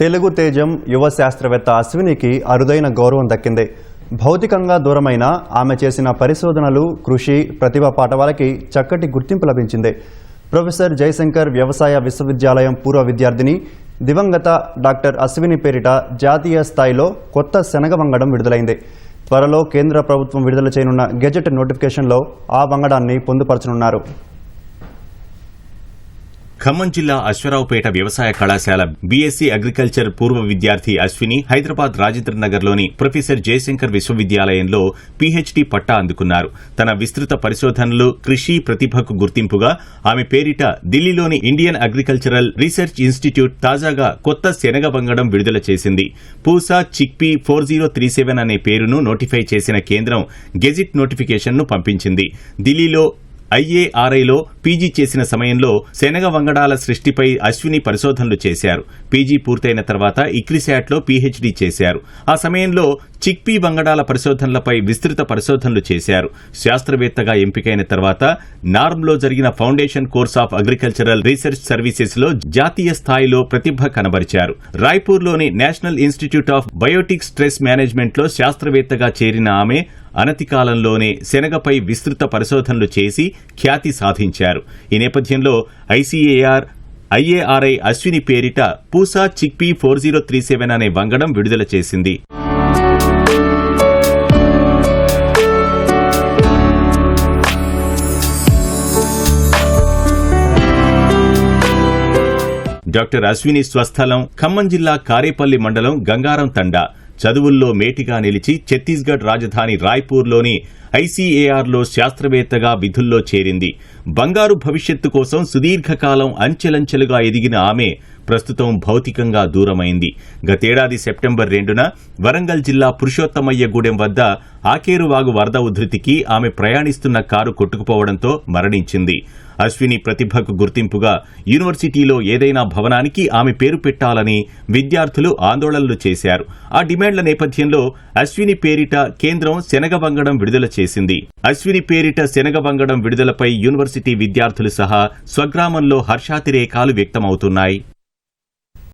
తెలుగు తేజం యువ శాస్త్రవేత్త అశ్వినికి అరుదైన గౌరవం దక్కింది. భౌతికంగా దూరమైన ఆమె చేసిన పరిశోధనలు కృషి ప్రతిభ పాఠవాలకి చక్కటి గుర్తింపు లభించింది. ప్రొఫెసర్ జయశంకర్ వ్యవసాయ విశ్వవిద్యాలయం పూర్వ విద్యార్థిని దివంగత డాక్టర్ అశ్విని పేరిట జాతీయ స్థాయిలో కొత్త శనగ వంగడం విడుదలైంది. త్వరలో కేంద్ర ప్రభుత్వం విడుదల చేయనున్న గెజెట్ నోటిఫికేషన్లో ఆ వంగడాన్ని పొందుపరచనున్నారు. ఖమ్మం జిల్లా అశ్వరావుపేట వ్యవసాయ కళాశాల బీఎస్సీ అగ్రికల్చర్ పూర్వ విద్యార్థి అశ్విని హైదరాబాద్ రాజేంద్ర నగర్లోని ప్రొఫెసర్ జయశంకర్ విశ్వవిద్యాలయంలో పీహెచ్డీ పట్టా అందుకున్నారు. తన విస్తృత పరిశోధనలు కృషి ప్రతిభకు గుర్తింపుగా ఆమె పేరిట ఢిల్లీలోని ఇండియన్ అగ్రికల్చరల్ రీసెర్చ్ ఇన్స్టిట్యూట్ తాజాగా కొత్త శనగ బంగడం విడుదల చేసింది. Pusa chickpea four zero three seven అనే పేరును నోటిఫై చేసిన కేంద్రం గెజిట్ నోటిఫికేషన్ను పంపించింది. ఢిల్లీలో ఐఏఆర్ఐలో పీజీ చేసిన సమయంలో శనగ వంగడాల సృష్టిపై అశ్విని పరిశోధనలు చేశారు. పీజీ పూర్తయిన తర్వాత ఇక్రిశాట్లో పీహెచ్డీ చేశారు. ఆ సమయంలో చిక్పీ వంగడాల పరిశోధనలపై విస్తృత పరిశోధనలు చేశారు. శాస్త్రవేత్తగా ఎంపికైన తర్వాత నార్మ్లో జరిగిన foundation course of agricultural research సర్వీసెస్లో జాతీయ స్థాయిలో ప్రతిభ కనబరిచారు. రాయ్పూర్లోని national institute of biotic stress మేనేజ్మెంట్లో శాస్త్రవేత్తగా చేరిన ఆమె అనతి కాలంలోనే శనగపై విస్తృత పరిశోధనలు చేసి ఖ్యాతి సాధించారు. ఈ నేపథ్యంలో ఐసీఏఆర్ ఐఏఆర్ఐ అశ్విని పేరిట Pusa chickpea four zero three seven అనే వంగడం విడుదల చేసింది. డాక్టర్ అశ్విని స్వస్థలం ఖమ్మం జిల్లా కారేపల్లి మండలం గంగారం తండా. చదువుల్లో మేటిగా నిలిచి ఛత్తీస్గఢ్ రాజధాని రాయ్పూర్లోని ఐసీఏఆర్లో శాస్త్రవేత్తగా విధుల్లో చేరింది. బంగారు భవిష్యత్తు కోసం సుదీర్ఘకాలం అంచెలంచెలుగా ఎదిగిన ఆమె ప్రస్తుతం భౌతికంగా దూరమైంది. గతేడాది సెప్టెంబర్ రెండున వరంగల్ జిల్లా పురుషోత్తమయ్యగూడెం వద్ద ఆకేరువాగు వరద ఉధృతికి ఆమె ప్రయాణిస్తున్న కారు కొట్టుకుపోవడంతో మరణించింది. అశ్విని ప్రతిభకు గుర్తింపుగా యూనివర్సిటీలో ఏదైనా భవనానికి ఆమె పేరు పెట్టాలని విద్యార్థులు ఆందోళనలు చేశారు. ఆ డిమాండ్ల నేపథ్యంలో అశ్విని పేరిట కేంద్రం శనగ వంగడం విడుదల చేసింది. అశ్విని పేరిట శనగ వంగడం విడుదలపై యూనివర్సిటీ విద్యార్థులు సహా స్వగ్రామంలో హర్షాతిరేకాలు వ్యక్తమవుతున్నాయి.